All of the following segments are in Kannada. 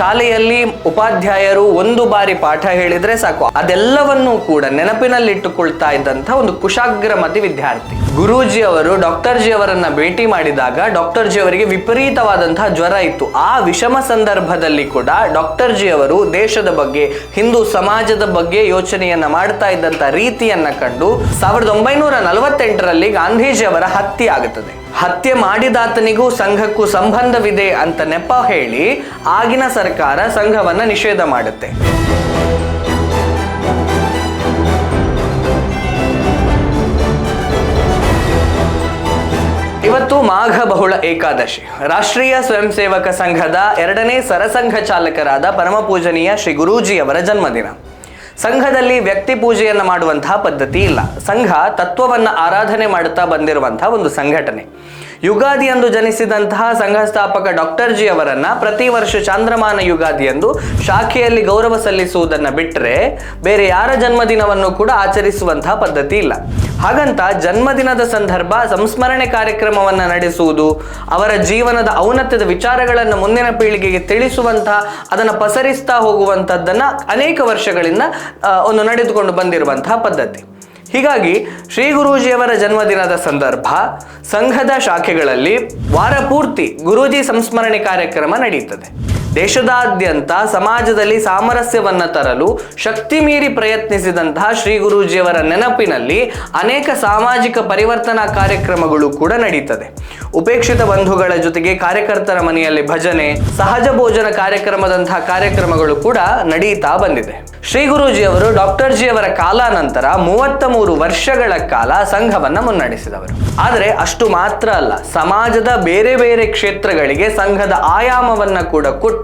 ಶಾಲೆಯಲ್ಲಿ ಉಪಾಧ್ಯಾಯರು ಒಂದು ಬಾರಿ ಪಾಠ ಹೇಳಿದ್ರೆ ಸಾಕು. ಅದೆಲ್ಲವನ್ನೂ ಕೂಡ ನೆನಪಿನಲ್ಲಿಟ್ಟುಕೊಳ್ತಾ ಇದ್ದಂತ ಒಂದು ಕುಶಾಗ್ರಮತಿ ವಿದ್ಯಾರ್ಥಿ. ಗುರೂಜಿ ಅವರು ಡಾಕ್ಟರ್ ಜಿ ಅವರನ್ನ ಭೇಟಿ ಮಾಡಿದಾಗ ಡಾಕ್ಟರ್ ಜಿ ಅವರಿಗೆ ವಿಪರೀತವಾದಂತಹ ಜ್ವರ ಇತ್ತು. ಆ ವಿಷಮ ಸಂದರ್ಭದಲ್ಲಿ ಕೂಡ ಡಾಕ್ಟರ್ ಜಿ ಅವರು ದೇಶದ ಬಗ್ಗೆ, ಹಿಂದೂ ಸಮಾಜದ ಬಗ್ಗೆ ಯೋಚನೆಯನ್ನ ಮಾಡ್ತಾ ಇದ್ದಂತ ರೀತಿಯನ್ನ ಕಂಡು ಸಾವಿರದ ಒಂಬೈನೂರ ನಲವತ್ತೆಂಟರಲ್ಲಿ ಗಾಂಧೀಜಿ ಅವರ ಹತ್ಯೆ ಆಗುತ್ತದೆ. ಹತ್ಯೆ ಮಾಡಿದಾತನಿಗೂ ಸಂಘಕ್ಕೂ ಸಂಬಂಧವಿದೆ ಅಂತ ನೆಪ ಹೇಳಿ ಆಗಿನ ಸರ್ಕಾರ ಸಂಘವನ್ನ ನಿಷೇಧ ಮಾಡುತ್ತೆ. ಇವತ್ತು ಮಾಘ ಬಹುಳ ಏಕಾದಶಿ. ರಾಷ್ಟ್ರೀಯ ಸ್ವಯಂ ಸೇವಕ ಸಂಘದ ಎರಡನೇ ಸರಸಂಘ ಚಾಲಕರಾದ ಪರಮ ಪೂಜನೀಯ ಶ್ರೀ ಗುರೂಜಿಯವರ ಜನ್ಮದಿನ. ಸಂಘದಲ್ಲಿ ವ್ಯಕ್ತಿ ಪೂಜೆಯನ್ನು ಮಾಡುವಂತಹ ಪದ್ಧತಿ ಇಲ್ಲ. ಸಂಘ ತತ್ವವನ್ನ ಆರಾಧನೆ ಮಾಡುತ್ತಾ ಬಂದಿರುವಂತಹ ಒಂದು ಸಂಘಟನೆ. ಯುಗಾದಿಯಂದು ಜನಿಸಿದಂತಹ ಸಂಘ ಸ್ಥಾಪಕ ಡಾಕ್ಟರ್ ಜಿ ಅವರನ್ನ ಪ್ರತಿ ವರ್ಷ ಚಾಂದ್ರಮಾನ ಯುಗಾದಿಯಂದು ಶಾಖೆಯಲ್ಲಿ ಗೌರವ ಸಲ್ಲಿಸುವುದನ್ನ ಬಿಟ್ಟರೆ ಬೇರೆ ಯಾರ ಜನ್ಮದಿನವನ್ನು ಕೂಡ ಆಚರಿಸುವಂತಹ ಪದ್ಧತಿ ಇಲ್ಲ. ಹಾಗಂತ ಜನ್ಮದಿನದ ಸಂದರ್ಭ ಸಂಸ್ಮರಣೆ ಕಾರ್ಯಕ್ರಮವನ್ನು ನಡೆಸುವುದು, ಅವರ ಜೀವನದ ಔನ್ನತ್ಯದ ವಿಚಾರಗಳನ್ನು ಮುಂದಿನ ಪೀಳಿಗೆಗೆ ತಿಳಿಸುವಂತಹ, ಅದನ್ನು ಪಸರಿಸ್ತಾ ಹೋಗುವಂಥದ್ದನ್ನ ಅನೇಕ ವರ್ಷಗಳಿಂದ ಒಂದು ನಡೆದುಕೊಂಡು ಬಂದಿರುವಂತಹ ಪದ್ಧತಿ. ಹೀಗಾಗಿ ಶ್ರೀ ಗುರೂಜಿಯವರ ಜನ್ಮದಿನದ ಸಂದರ್ಭ, ಸಂಘದ ಶಾಖೆಗಳಲ್ಲಿ ವಾರ ಪೂರ್ತಿ ಗುರೂಜಿ ಸಂಸ್ಮರಣೆ ಕಾರ್ಯಕ್ರಮ ನಡೆಯುತ್ತದೆ. ದೇಶದಾದ್ಯಂತ ಸಮಾಜದಲ್ಲಿ ಸಾಮರಸ್ಯವನ್ನ ತರಲು ಶಕ್ತಿ ಮೀರಿ ಪ್ರಯತ್ನಿಸಿದಂತಹ ಶ್ರೀ ಗುರೂಜಿಯವರ ನೆನಪಿನಲ್ಲಿ ಅನೇಕ ಸಾಮಾಜಿಕ ಪರಿವರ್ತನಾ ಕಾರ್ಯಕ್ರಮಗಳು ಕೂಡ ನಡೀತದೆ. ಉಪೇಕ್ಷಿತ ಬಂಧುಗಳ ಜೊತೆಗೆ ಕಾರ್ಯಕರ್ತರ ಮನೆಯಲ್ಲಿ ಭಜನೆ, ಸಹಜ ಭೋಜನ ಕಾರ್ಯಕ್ರಮದಂತಹ ಕಾರ್ಯಕ್ರಮಗಳು ಕೂಡ ನಡೀತಾ ಬಂದಿದೆ. ಶ್ರೀ ಗುರೂಜಿಯವರು ಡಾಕ್ಟರ್ ಜಿಯವರ ಕಾಲಾನಂತರ ಮೂವತ್ತ ಮೂರು ವರ್ಷಗಳ ಕಾಲ ಸಂಘವನ್ನ ಮುನ್ನಡೆಸಿದವರು. ಆದರೆ ಅಷ್ಟು ಮಾತ್ರ ಅಲ್ಲ, ಸಮಾಜದ ಬೇರೆ ಬೇರೆ ಕ್ಷೇತ್ರಗಳಿಗೆ ಸಂಘದ ಆಯಾಮವನ್ನ ಕೂಡ ಕೊಟ್ಟು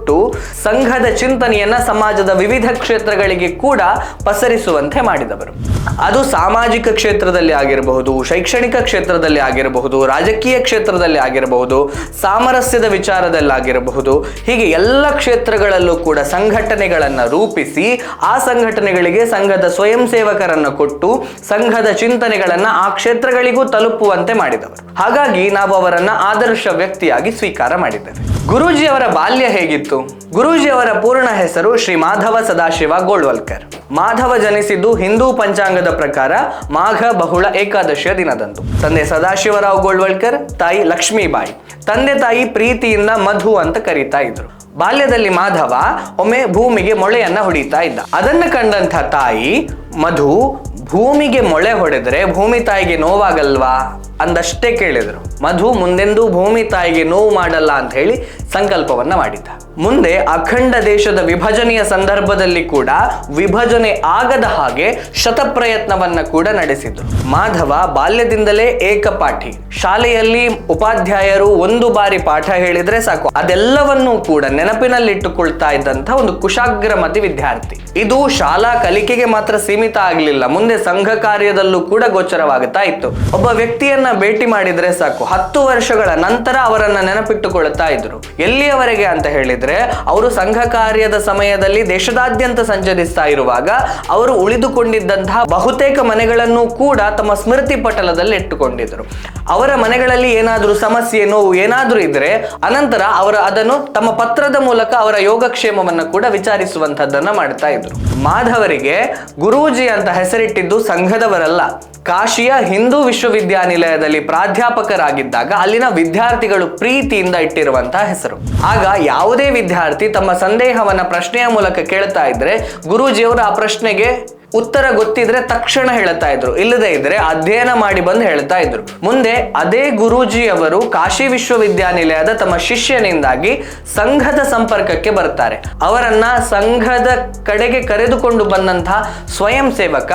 ಸಂಘದ ಚಿಂತನೆಯನ್ನ ಸಮಾಜದ ವಿವಿಧ ಕ್ಷೇತ್ರಗಳಿಗೆ ಕೂಡ ಪಸರಿಸುವಂತೆ ಮಾಡಿದವರು. ಅದು ಸಾಮಾಜಿಕ ಕ್ಷೇತ್ರದಲ್ಲಿ ಆಗಿರಬಹುದು, ಶೈಕ್ಷಣಿಕ ಕ್ಷೇತ್ರದಲ್ಲಿ ಆಗಿರಬಹುದು, ರಾಜಕೀಯ ಕ್ಷೇತ್ರದಲ್ಲಿ ಆಗಿರಬಹುದು, ಸಾಮರಸ್ಯದ ವಿಚಾರದಲ್ಲಾಗಿರಬಹುದು ಹೀಗೆ ಎಲ್ಲ ಕ್ಷೇತ್ರಗಳಲ್ಲೂ ಕೂಡ ಸಂಘಟನೆಗಳನ್ನು ರೂಪಿಸಿ ಆ ಸಂಘಟನೆಗಳಿಗೆ ಸಂಘದ ಸ್ವಯಂ ಸೇವಕರನ್ನು ಕೊಟ್ಟು ಸಂಘದ ಚಿಂತನೆಗಳನ್ನ ಆ ಕ್ಷೇತ್ರಗಳಿಗೂ ತಲುಪುವಂತೆ ಮಾಡಿದವರು. ಹಾಗಾಗಿ ನಾವು ಅವರನ್ನ ಆದರ್ಶ ವ್ಯಕ್ತಿಯಾಗಿ ಸ್ವೀಕಾರ ಮಾಡಿದ್ದೇವೆ. ಗುರೂಜಿಯವರ ಬಾಲ್ಯ ಹೇಗಿತ್ತು? ಗುರೂಜಿಯವರ ಪೂರ್ಣ ಹೆಸರು ಶ್ರೀ ಮಾಧವ ಸದಾಶಿವ ಗೋಳ್ವಲ್ಕರ್. ಮಾಧವ ಜನಿಸಿದ್ದು ಹಿಂದೂ ಪಂಚಾಂಗದ ಪ್ರಕಾರ ಮಾಘ ಬಹುಳ ಏಕಾದಶಿಯ ದಿನದಂದು. ತಂದೆ ಸದಾಶಿವರಾವ್ ಗೋಳ್ವಲ್ಕರ್, ತಾಯಿ ಲಕ್ಷ್ಮೀಬಾಯಿ. ತಂದೆ ತಾಯಿ ಪ್ರೀತಿಯಿಂದ ಮಧು ಅಂತ ಕರೀತಾ ಇದ್ರು. ಬಾಲ್ಯದಲ್ಲಿ ಮಾಧವ ಒಮ್ಮೆ ಭೂಮಿಗೆ ಮೊಳೆಯನ್ನ ಹೊಡಿತಾ ಇದ್ದ. ಅದನ್ನ ಕಂಡಂಥ ತಾಯಿ, ಮಧು, ಭೂಮಿಗೆ ಮೊಳೆ ಹೊಡೆದ್ರೆ ಭೂಮಿ ತಾಯಿಗೆ ನೋವಾಗಲ್ವಾ? ಅಂದಷ್ಟೇ ಕೇಳಿದ್ರು. ಮಧು ಮುಂದೆಂದೂ ಭೂಮಿ ತಾಯಿಗೆ ನೋವು ಮಾಡಲ್ಲ ಅಂತ ಹೇಳಿ ಸಂಕಲ್ಪವನ್ನ ಮಾಡಿದ್ದ. ಮುಂದೆ ಅಖಂಡ ದೇಶದ ವಿಭಜನೆಯ ಸಂದರ್ಭದಲ್ಲಿ ಕೂಡ ವಿಭಜನೆ ಆಗದ ಹಾಗೆ ಶತಪ್ರಯತ್ನವನ್ನ ಕೂಡ ನಡೆಸಿದ್ರು. ಮಾಧವ ಬಾಲ್ಯದಿಂದಲೇ ಏಕಪಾಠಿ. ಶಾಲೆಯಲ್ಲಿ ಉಪಾಧ್ಯಾಯರು ಒಂದು ಬಾರಿ ಪಾಠ ಹೇಳಿದ್ರೆ ಸಾಕು. ಅದೆಲ್ಲವನ್ನೂ ಕೂಡ ನೆನಪಿನಲ್ಲಿಟ್ಟುಕೊಳ್ತಾ ಇದ್ದಂತ ಒಂದು ಕುಶಾಗ್ರಮತಿ ವಿದ್ಯಾರ್ಥಿ. ಇದು ಶಾಲಾ ಕಲಿಕೆಗೆ ಮಾತ್ರ ಸೀಮಿತ ಆಗಲಿಲ್ಲ. ಮುಂದೆ ಸಂಘ ಕಾರ್ಯದಲ್ಲೂ ಕೂಡ ಗೋಚರವಾಗುತ್ತಾ ಇತ್ತು. ಒಬ್ಬ ವ್ಯಕ್ತಿಯನ್ನ ಭೇಟಿ ಮಾಡಿದ್ರೆ ಸಾಕು. ಹತ್ತು ವರ್ಷಗಳ ನಂತರ ಅವರನ್ನ ನೆನಪಿಟ್ಟುಕೊಳ್ಳುತ್ತಾ ಇದ್ರು. ಎಲ್ಲಿಯವರೆಗೆ ಅಂತ ಹೇಳಿದ್ರೆ, ಅವರು ಸಂಘ ಕಾರ್ಯದ ಸಮಯದಲ್ಲಿ ದೇಶದಾದ್ಯಂತ ಸಂಚರಿಸ್ತಾ ಇರುವಾಗ ಅವರು ಉಳಿದುಕೊಂಡಿದ್ದಂತಹ ಬಹುತೇಕ ಮನೆಗಳನ್ನು ಕೂಡ ತಮ್ಮ ಸ್ಮೃತಿ ಪಟಲದಲ್ಲಿ ಇಟ್ಟುಕೊಂಡಿದ್ರು. ಅವರ ಮನೆಗಳಲ್ಲಿ ಏನಾದರೂ ಸಮಸ್ಯೆ, ನೋವು ಏನಾದರೂ ಇದ್ರೆ ಅನಂತರ ಅವರು ಅದನ್ನು ತಮ್ಮ ಪತ್ರದ ಮೂಲಕ ಅವರ ಯೋಗಕ್ಷೇಮವನ್ನು ಕೂಡ ವಿಚಾರಿಸುವಂತದ್ದನ್ನ ಮಾಡ್ತಾ ಇದ್ರು. ಮಾಧವರಿಗೆ ಗುರೂಜಿ ಅಂತ ಹೆಸರಿಟ್ಟಿದ್ದು ಸಂಘದವರಲ್ಲ. ಕಾಶಿಯ ಹಿಂದೂ ವಿಶ್ವವಿದ್ಯಾನಿಲಯದಲ್ಲಿ ಪ್ರಾಧ್ಯಾಪಕರಾಗಿದ್ದಾಗ ಅಲ್ಲಿನ ವಿದ್ಯಾರ್ಥಿಗಳು ಪ್ರೀತಿಯಿಂದ ಇಟ್ಟಿರುವಂತಹ ಹೆಸರು. ಆಗ ಯಾವುದೇ ವಿದ್ಯಾರ್ಥಿ ತಮ್ಮ ಸಂದೇಹವನ್ನ ಪ್ರಶ್ನೆಯ ಮೂಲಕ ಕೇಳ್ತಾ ಇದ್ರೆ ಗುರೂಜಿಯವರು ಆ ಪ್ರಶ್ನೆಗೆ ಉತ್ತರ ಗೊತ್ತಿದ್ರೆ ತಕ್ಷಣ ಹೇಳ್ತಾ ಇದ್ರು. ಇಲ್ಲದೆ ಇದ್ರೆ ಅಧ್ಯಯನ ಮಾಡಿ ಬಂದು ಹೇಳ್ತಾ ಇದ್ರು. ಮುಂದೆ ಅದೇ ಗುರೂಜಿ ಅವರು ಕಾಶಿ ವಿಶ್ವವಿದ್ಯಾನಿಲಯದ ತಮ್ಮ ಶಿಷ್ಯನಿಂದಾಗಿ ಸಂಘದ ಸಂಪರ್ಕಕ್ಕೆ ಬರ್ತಾರೆ. ಅವರನ್ನ ಸಂಘದ ಕಡೆಗೆ ಕರೆದುಕೊಂಡು ಬಂದಂತಹ ಸ್ವಯಂ ಸೇವಕ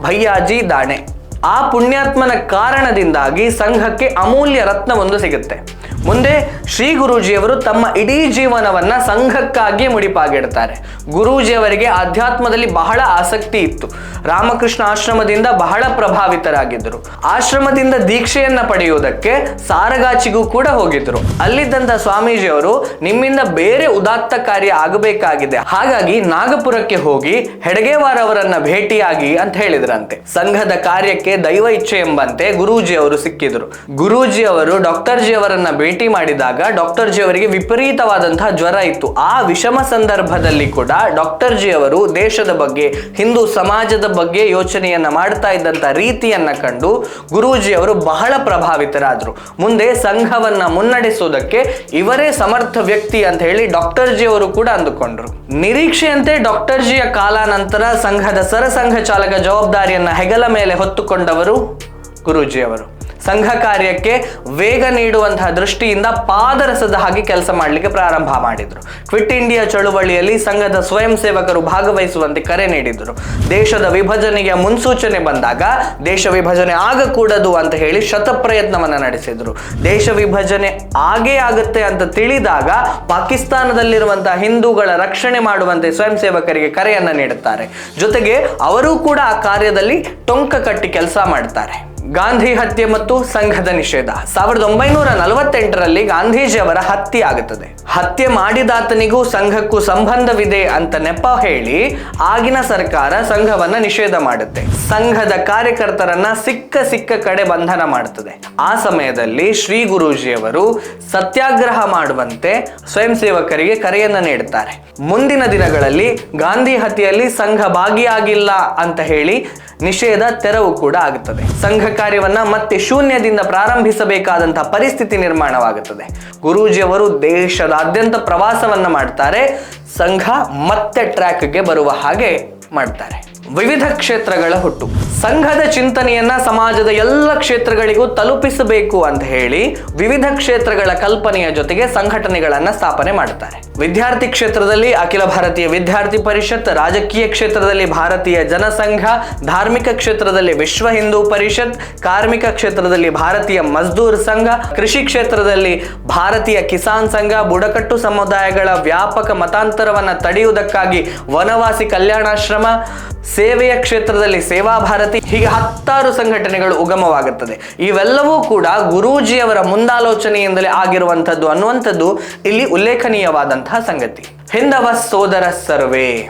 ಭಯ್ಯಾಜಿ ದಾಣೆ. ಆ ಪುಣ್ಯಾತ್ಮನ ಕಾರಣದಿಂದಾಗಿ ಸಂಘಕ್ಕೆ ಅಮೂಲ್ಯ ರತ್ನವೊಂದು ಸಿಗುತ್ತೆ. ಮುಂದೆ ಶ್ರೀ ಗುರೂಜಿಯವರು ತಮ್ಮ ಇಡೀ ಜೀವನವನ್ನ ಸಂಘಕ್ಕಾಗಿ ಮುಡಿಪಾಗಿಡ್ತಾರೆ. ಗುರೂಜಿಯವರಿಗೆ ಆಧ್ಯಾತ್ಮದಲ್ಲಿ ಬಹಳ ಆಸಕ್ತಿ ಇತ್ತು. ರಾಮಕೃಷ್ಣ ಆಶ್ರಮದಿಂದ ಬಹಳ ಪ್ರಭಾವಿತರಾಗಿದ್ದರು. ಆಶ್ರಮದಿಂದ ದೀಕ್ಷೆಯನ್ನ ಪಡೆಯುವುದಕ್ಕೆ ಸಾರಗಾಚಿಗೂ ಕೂಡ ಹೋಗಿದ್ರು ಅಲ್ಲಿದ್ದಂತ ಸ್ವಾಮೀಜಿಯವರು ನಿಮ್ಮಿಂದ ಬೇರೆ ಉದಾತ್ತ ಕಾರ್ಯ ಆಗಬೇಕಾಗಿದೆ. ಹಾಗಾಗಿ ನಾಗಪುರಕ್ಕೆ ಹೋಗಿ ಹೆಡಗೇವಾರ್ ಅವರನ್ನ ಭೇಟಿಯಾಗಿ ಅಂತ ಹೇಳಿದ್ರಂತೆ. ಸಂಘದ ಕಾರ್ಯಕ್ಕೆ ದೈವ ಇಚ್ಛೆ ಎಂಬಂತೆ ಗುರೂಜಿಯವರು ಸಿಕ್ಕಿದ್ರು. ಗುರೂಜಿಯವರು ಡಾಕ್ಟರ್ ಜಿ ಅವರನ್ನ ಭೇಟಿ ಭೇಟಿ ಮಾಡಿದಾಗ ಡಾಕ್ಟರ್ ಜಿ ಅವರಿಗೆ ವಿಪರೀತವಾದಂತಹ ಜ್ವರ ಇತ್ತು. ಆ ವಿಷಮ ಸಂದರ್ಭದಲ್ಲಿ ಕೂಡ ಡಾಕ್ಟರ್ ಜಿ ಅವರು ದೇಶದ ಬಗ್ಗೆ, ಹಿಂದೂ ಸಮಾಜದ ಬಗ್ಗೆ ಯೋಚನೆಯನ್ನ ಮಾಡ್ತಾ ಇದ್ದಂತ ರೀತಿಯನ್ನ ಕಂಡು ಗುರೂಜಿ ಅವರು ಬಹಳ ಪ್ರಭಾವಿತರಾದರು. ಮುಂದೆ ಸಂಘವನ್ನ ಮುನ್ನಡೆಸೋದಕ್ಕೆ ಇವರೇ ಸಮರ್ಥ ವ್ಯಕ್ತಿ ಅಂತ ಹೇಳಿ ಡಾಕ್ಟರ್ ಜಿ ಅವರು ಕೂಡ ಅಂದುಕೊಂಡ್ರು. ನಿರೀಕ್ಷೆಯಂತೆ ಡಾಕ್ಟರ್ ಜಿಯ ಕಾಲಾನಂತರ ಸಂಘದ ಸರಸಂಘ ಚಾಲಕ ಜವಾಬ್ದಾರಿಯನ್ನ ಹೆಗಲ ಮೇಲೆ ಹೊತ್ತುಕೊಂಡವರು ಗುರೂಜಿ ಅವರು. ಸಂಘ ಕಾರ್ಯಕ್ಕೆ ವೇಗ ನೀಡುವಂತಹ ದೃಷ್ಟಿಯಿಂದ ಪಾದರಸದ ಹಾಗೆ ಕೆಲಸ ಮಾಡಲಿಕ್ಕೆ ಪ್ರಾರಂಭ ಮಾಡಿದರು. ಕ್ವಿಟ್ ಇಂಡಿಯಾ ಚಳುವಳಿಯಲ್ಲಿ ಸಂಘದ ಸ್ವಯಂ ಸೇವಕರು ಭಾಗವಹಿಸುವಂತೆ ಕರೆ ನೀಡಿದರು. ದೇಶದ ವಿಭಜನೆಗೆ ಮುನ್ಸೂಚನೆ ಬಂದಾಗ ದೇಶ ವಿಭಜನೆ ಆಗಕೂಡದು ಅಂತ ಹೇಳಿ ಶತಪ್ರಯತ್ನವನ್ನ ನಡೆಸಿದ್ರು. ದೇಶ ವಿಭಜನೆ ಆಗೇ ಆಗುತ್ತೆ ಅಂತ ತಿಳಿದಾಗ ಪಾಕಿಸ್ತಾನದಲ್ಲಿರುವಂತಹ ಹಿಂದೂಗಳ ರಕ್ಷಣೆ ಮಾಡುವಂತೆ ಸ್ವಯಂ ಸೇವಕರಿಗೆ ಕರೆಯನ್ನ ನೀಡುತ್ತಾರೆ. ಜೊತೆಗೆ ಅವರೂ ಕೂಡ ಆ ಕಾರ್ಯದಲ್ಲಿ ಟೊಂಕ ಕಟ್ಟಿ ಕೆಲಸ ಮಾಡ್ತಾರೆ. ಗಾಂಧಿ ಹತ್ಯೆ ಮತ್ತು ಸಂಘದ ನಿಷೇಧ. ಸಾವಿರದ ಒಂಬೈನೂರ ನಲವತ್ತೆಂಟರಲ್ಲಿ ಗಾಂಧೀಜಿ ಅವರ ಹತ್ಯೆ ಆಗುತ್ತದೆ. ಹತ್ಯೆ ಮಾಡಿದಾತನಿಗೂ ಸಂಘಕ್ಕೂ ಸಂಬಂಧವಿದೆ ಅಂತ ನೆಪ ಹೇಳಿ ಆಗಿನ ಸರ್ಕಾರ ಸಂಘವನ್ನ ನಿಷೇಧ ಮಾಡುತ್ತೆ. ಸಂಘದ ಕಾರ್ಯಕರ್ತರನ್ನ ಸಿಕ್ಕ ಸಿಕ್ಕ ಕಡೆ ಬಂಧನ ಮಾಡುತ್ತದೆ ಆ ಸಮಯದಲ್ಲಿ ಶ್ರೀ ಗುರೂಜಿಯವರು ಸತ್ಯಾಗ್ರಹ ಮಾಡುವಂತೆ ಸ್ವಯಂ ಸೇವಕರಿಗೆ ಕರೆಯನ್ನ ನೀಡುತ್ತಾರೆ ಮುಂದಿನ ದಿನಗಳಲ್ಲಿ ಗಾಂಧಿ ಹತ್ಯೆಯಲ್ಲಿ ಸಂಘ ಭಾಗಿಯಾಗಿಲ್ಲ ಅಂತ ಹೇಳಿ ನಿಷೇಧ ತೆರವು ಕೂಡ ಆಗುತ್ತದೆ ಸಂಘ ಕಾರ್ಯವನ್ನ ಮತ್ತೆ ಶೂನ್ಯದಿಂದ ಪ್ರಾರಂಭಿಸಬೇಕಾದಂತಹ ಪರಿಸ್ಥಿತಿ ನಿರ್ಮಾಣವಾಗುತ್ತದೆ. ಗುರೂಜಿಯವರು ದೇಶದಾದ್ಯಂತ ಪ್ರವಾಸವನ್ನ ಮಾಡ್ತಾರೆ, ಸಂಘ ಮತ್ತೆ ಟ್ರ್ಯಾಕ್ಗೆ ಬರುವ ಹಾಗೆ ಮಾಡ್ತಾರೆ. ವಿವಿಧ ಕ್ಷೇತ್ರಗಳ ಹುಟ್ಟು. ಸಂಘದ ಚಿಂತನೆಯನ್ನ ಸಮಾಜದ ಎಲ್ಲ ಕ್ಷೇತ್ರಗಳಿಗೂ ತಲುಪಿಸಬೇಕು ಅಂತ ಹೇಳಿ ವಿವಿಧ ಕ್ಷೇತ್ರಗಳ ಕಲ್ಪನೆಯ ಜೊತೆಗೆ ಸಂಘಟನೆಗಳನ್ನ ಸ್ಥಾಪನೆ ಮಾಡುತ್ತಾರೆ. ವಿದ್ಯಾರ್ಥಿ ಕ್ಷೇತ್ರದಲ್ಲಿ ಅಖಿಲ ಭಾರತೀಯ ವಿದ್ಯಾರ್ಥಿ ಪರಿಷತ್, ರಾಜಕೀಯ ಕ್ಷೇತ್ರದಲ್ಲಿ ಭಾರತೀಯ ಜನಸಂಘ, ಧಾರ್ಮಿಕ ಕ್ಷೇತ್ರದಲ್ಲಿ ವಿಶ್ವ ಹಿಂದೂ ಪರಿಷತ್, ಕಾರ್ಮಿಕ ಕ್ಷೇತ್ರದಲ್ಲಿ ಭಾರತೀಯ ಮಜ್ದೂರ್ ಸಂಘ, ಕೃಷಿ ಕ್ಷೇತ್ರದಲ್ಲಿ ಭಾರತೀಯ ಕಿಸಾನ್ ಸಂಘ, ಬುಡಕಟ್ಟು ಸಮುದಾಯಗಳ ವ್ಯಾಪಕ ಮತಾಂತರವನ್ನ ತಡೆಯುವುದಕ್ಕಾಗಿ ವನವಾಸಿ ಕಲ್ಯಾಣಾಶ್ರಮ ಸೇವೆಯ ಕ್ಷೇತ್ರದಲ್ಲಿ ಸೇವಾ ಭಾರತಿ ಹೀಗೆ ಹತ್ತಾರು ಸಂಘಟನೆಗಳು ಉಗಮವಾಗುತ್ತದೆ. ಇವೆಲ್ಲವೂ ಕೂಡ ಗುರೂಜಿಯವರ ಮುಂದಾಲೋಚನೆಯಿಂದಲೇ ಆಗಿರುವಂಥದ್ದು ಅನ್ನುವಂಥದ್ದು ಇಲ್ಲಿ ಉಲ್ಲೇಖನೀಯವಾದಂತಹ ಸಂಗತಿ. ಹಿಂದವ ಸೋದರ ಸರ್ವೇ.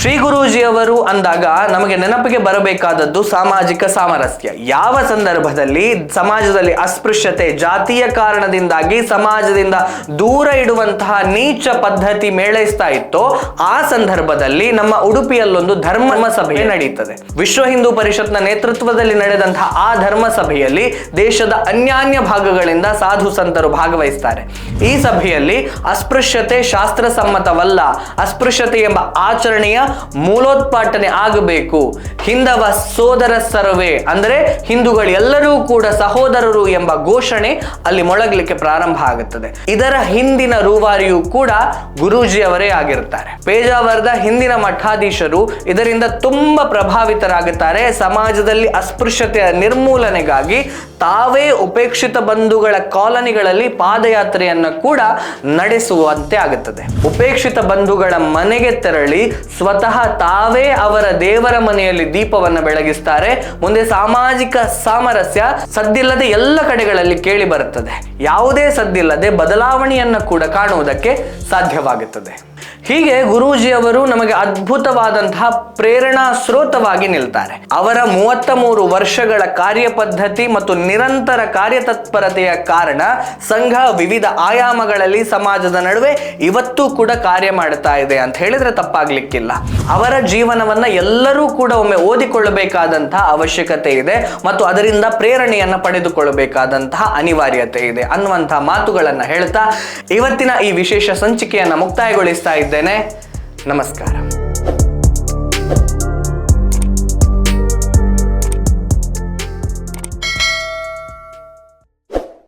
ಶ್ರೀ ಗುರೂಜಿಯವರು ಅಂದಾಗ ನಮಗೆ ನೆನಪಿಗೆ ಬರಬೇಕಾದದ್ದು ಸಾಮಾಜಿಕ ಸಾಮರಸ್ಯ. ಯಾವ ಸಂದರ್ಭದಲ್ಲಿ ಸಮಾಜದಲ್ಲಿ ಅಸ್ಪೃಶ್ಯತೆ ಜಾತಿಯ ಕಾರಣದಿಂದಾಗಿ ಸಮಾಜದಿಂದ ದೂರ ಇಡುವಂತಹ ನೀಚ ಪದ್ಧತಿ ಮೇಳೈಸ್ತಾ ಇತ್ತೋ, ಆ ಸಂದರ್ಭದಲ್ಲಿ ನಮ್ಮ ಉಡುಪಿಯಲ್ಲೊಂದು ಧರ್ಮ ಸಭೆ ನಡೆಯುತ್ತದೆ ವಿಶ್ವ ಹಿಂದೂ ಪರಿಷತ್ನ ನೇತೃತ್ವದಲ್ಲಿ ನಡೆದಂತಹ ಆ ಧರ್ಮ ಸಭೆಯಲ್ಲಿ ದೇಶದ ಅನ್ಯಾನ್ಯ ಭಾಗಗಳಿಂದ ಸಾಧು ಸಂತರು ಭಾಗವಹಿಸ್ತಾರೆ. ಈ ಸಭೆಯಲ್ಲಿ ಅಸ್ಪೃಶ್ಯತೆ ಶಾಸ್ತ್ರ ಸಮ್ಮತವಲ್ಲ ಅಸ್ಪೃಶ್ಯತೆ ಎಂಬ ಆಚರಣೆಯ ಮೂಲೋತ್ಪಾಟನೆ ಆಗಬೇಕು. ಹಿಂದವ ಸೋದರ ಸರ್ವೇ, ಅಂದರೆ ಹಿಂದೂಗಳು ಎಲ್ಲರೂ ಕೂಡ ಸಹೋದರರು ಎಂಬ ಘೋಷಣೆ ಅಲ್ಲಿ ಮೊಳಗಲಿಕ್ಕೆ ಪ್ರಾರಂಭ ಆಗುತ್ತದೆ. ಇದರ ಹಿಂದಿನ ರೂವಾರಿಯು ಕೂಡ ಗುರೂಜಿ ಅವರೇ ಆಗಿರುತ್ತಾರೆ. ಪೇಜಾವರದ ಹಿಂದಿನ ಮಠಾಧೀಶರು ಇದರಿಂದ ತುಂಬಾ ಪ್ರಭಾವಿತರಾಗುತ್ತಾರೆ. ಸಮಾಜದಲ್ಲಿ ಅಸ್ಪೃಶ್ಯತೆಯ ನಿರ್ಮೂಲನೆಗಾಗಿ ತಾವೇ ಉಪೇಕ್ಷಿತ ಬಂಧುಗಳ ಕಾಲನಿಗಳಲ್ಲಿ ಪಾದಯಾತ್ರೆಯನ್ನ ಕೂಡ ನಡೆಸುವಂತೆ ಆಗುತ್ತದೆ. ಉಪೇಕ್ಷಿತ ಬಂಧುಗಳ ಮನೆಗೆ ತೆರಳಿ, ಸ್ವತಃ ತಾವೇ ಅವರ ದೇವರ ಮನೆಯಲ್ಲಿ ದೀಪವನ್ನು ಬೆಳಗಿಸ್ತಾರೆ. ಮುಂದೆ ಸಾಮಾಜಿಕ ಸಾಮರಸ್ಯ ಸದ್ದಿಲ್ಲದೆ ಎಲ್ಲ ಕಡೆಗಳಲ್ಲಿ ಕೇಳಿ ಬರುತ್ತದೆ. ಯಾವುದೇ ಸದ್ದಿಲ್ಲದೆ ಬದಲಾವಣೆಯನ್ನ ಕೂಡ ಕಾಣುವುದಕ್ಕೆ ಸಾಧ್ಯವಾಗುತ್ತದೆ. ಹೀಗೆ ಗುರೂಜಿಯವರು ನಮಗೆ ಅದ್ಭುತವಾದಂತಹ ಪ್ರೇರಣಾ ಸ್ರೋತವಾಗಿ ನಿಲ್ತಾರೆ. ಅವರ ಮೂವತ್ತ ಮೂರು ವರ್ಷಗಳ ಕಾರ್ಯಪದ್ಧತಿ ಮತ್ತು ನಿರಂತರ ಕಾರ್ಯತತ್ಪರತೆಯ ಕಾರಣ ಸಂಘ ವಿವಿಧ ಆಯಾಮಗಳಲ್ಲಿ ಸಮಾಜದ ನಡುವೆ ಇವತ್ತು ಕೂಡ ಕಾರ್ಯ ಮಾಡ್ತಾ ಇದೆ ಅಂತ ಹೇಳಿದ್ರೆ ತಪ್ಪಾಗ್ಲಿಕ್ಕಿಲ್ಲ. ಅವರ ಜೀವನವನ್ನ ಎಲ್ಲರೂ ಕೂಡ ಒಮ್ಮೆ ಓದಿಕೊಳ್ಳಬೇಕಾದಂತಹ ಅವಶ್ಯಕತೆ ಇದೆ ಮತ್ತು ಅದರಿಂದ ಪ್ರೇರಣೆಯನ್ನ ಪಡೆದುಕೊಳ್ಳಬೇಕಾದಂತಹ ಅನಿವಾರ್ಯತೆ ಇದೆ ಅನ್ನುವಂತಹ ಮಾತುಗಳನ್ನ ಹೇಳ್ತಾ ಇವತ್ತಿನ ಈ ವಿಶೇಷ ಸಂಚಿಕೆಯನ್ನ ಮುಕ್ತಾಯಗೊಳಿಸ್ತಾ ಇದ್ದೇನೆ ನಮಸ್ಕಾರ